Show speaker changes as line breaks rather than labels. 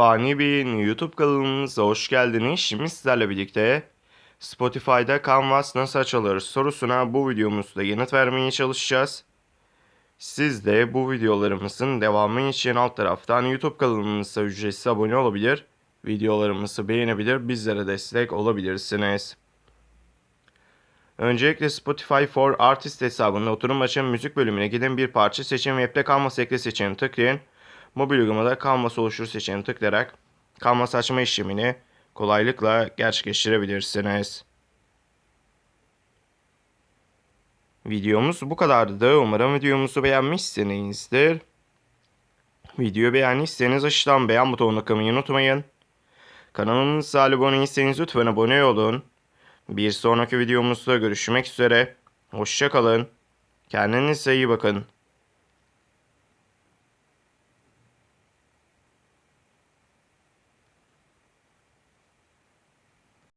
Fani Bey'in YouTube kanalımıza hoş geldiniz. Şimdi sizlerle birlikte Spotify'da Canvas nasıl açılır sorusuna bu videomuzda yanıt vermeye çalışacağız. Siz de bu videolarımızın devamı için alt taraftan YouTube kanalımıza ücretsiz abone olabilir, videolarımızı beğenebilir, bizlere destek olabilirsiniz. Öncelikle Spotify for Artist hesabında oturum açın müzik bölümüne gidin bir parça seçin ve app'te Canvas ekle seçeneğini tıklayın. Mobil uygulamada Canvas oluştur seçeneğini tıklayarak Canvas açma işlemini kolaylıkla gerçekleştirebilirsiniz. Videomuz bu kadardı. Umarım videomuzu beğenmişsinizdir. Videoyu beğendiyseniz aşağıdan beğen butonuna tıklamayı unutmayın. Kanalımıza abone değilseniz lütfen abone olun. Bir sonraki videomuzda görüşmek üzere. Hoşçakalın. Kendinize iyi bakın.